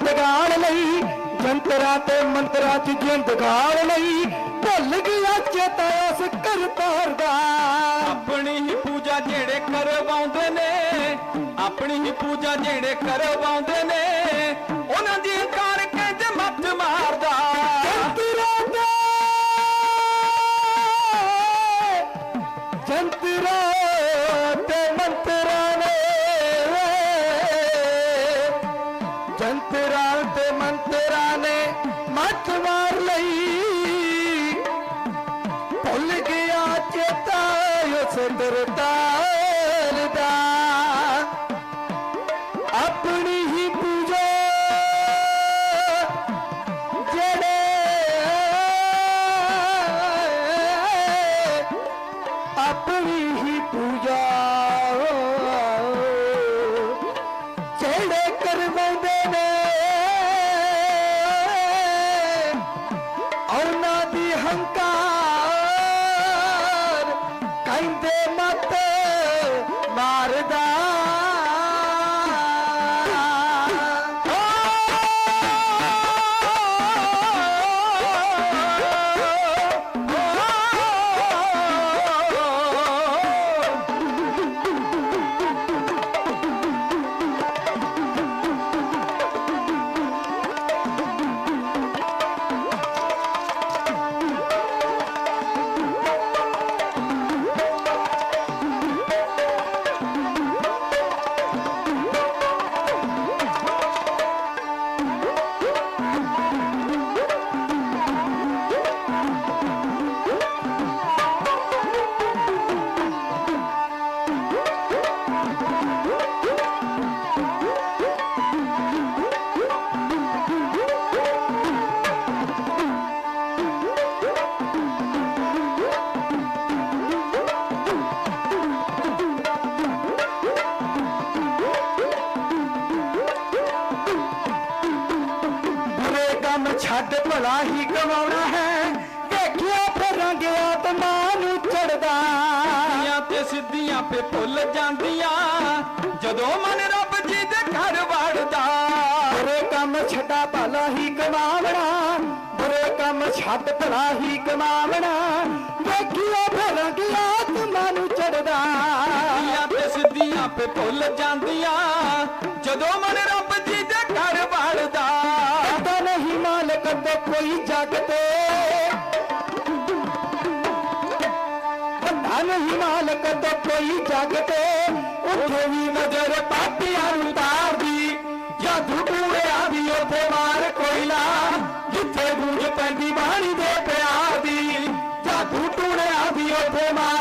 'ਚ ਜਿੰਦ ਗਾਲ ਲਈ, ਜੰਤਰਾਂ ਤੇ ਮੰਤਰਾਂ 'ਚ ਜਿੰਦ ਗਾਲ ਲਈ, ਭੁੱਲ ਗਿਆ ਚੇਤਾ ਉਸ ਕਰਤਾਰ ਦਾ। ਆਪਣੀ ਹੀ ਪੂਜਾ ਜਿਹੜੇ ਕਰਵਾਉਂਦੇ ਨੇ, ਆਪਣੀ ਹੀ ਪੂਜਾ ਜਿਹੜੇ ਕਰਵਾਉਂਦੇ ਨੇ, ਉਹਨਾਂ ਦੀ ਮੱਥ ਮਾਰ ਲਈ। ਭੁੱਲ ਗਿਆ ਚੇਤਾ ਉਸ ਦਰਤਾਰ ਦਾ। ਆਪਣੀ ਦੀ ਹੰਕਾਰ ਛੱਡ ਭਲਾ ਹੀ ਕਮਾਉਣਾ ਹੈ। ਵੇਖਿਆ ਫਿਰ ਰੰਗ ਆਤਮਾ ਨੂੰ ਚੜਦਾ ਸਿੱਧੀਆਂ ਤੇ ਸਿੱਧੀਆਂ ਪੇ ਭੁੱਲ ਜਾਂਦੀਆਂ। ਜਦੋਂ ਮਨ ਰੱਬ ਜੀ ਦੇ ਘਰ ਵੜਦਾ। ਬੁਰੇ ਕੰਮ ਛੱਡਾ ਭਲਾ ਹੀ ਕਮਾਵਣਾ। ਬੁਰੇ ਕੰਮ ਛੱਡ ਭਲਾ ਹੀ ਕਮਾਵਣਾ। ਵੇਖਿਆ ਫਿਰ ਰੰਗ ਆਤਮਾ ਨੂੰ ਚੜਦਾ ਸਿੱਧੀਆਂ ਤੇ ਸਿੱਧੀਆਂ ਪੇ ਭੁੱਲ ਜਾਂਦੀਆਂ। ਸਕਦੇ ਮਾਲਕ ਕੋਈ ਜਾਗਦੇ ਉੱਥੇ ਵੀ ਨਜ਼ਰ ਪਾਪੀਆਂ ਨੂੰ ਤਾਰਦੀ, ਜਾਦੂ ਟੂੜਿਆ ਉੱਥੇ ਮਾਰ ਕੋਇਲਾ ਜਿੱਥੇ ਗੂੰਜ ਪੈਂਦੀ ਬਾਣੀ ਦੇ ਪਿਆਰ ਟੂੜਿਆ ਵੀ ਉੱਥੇ ਮਾਰ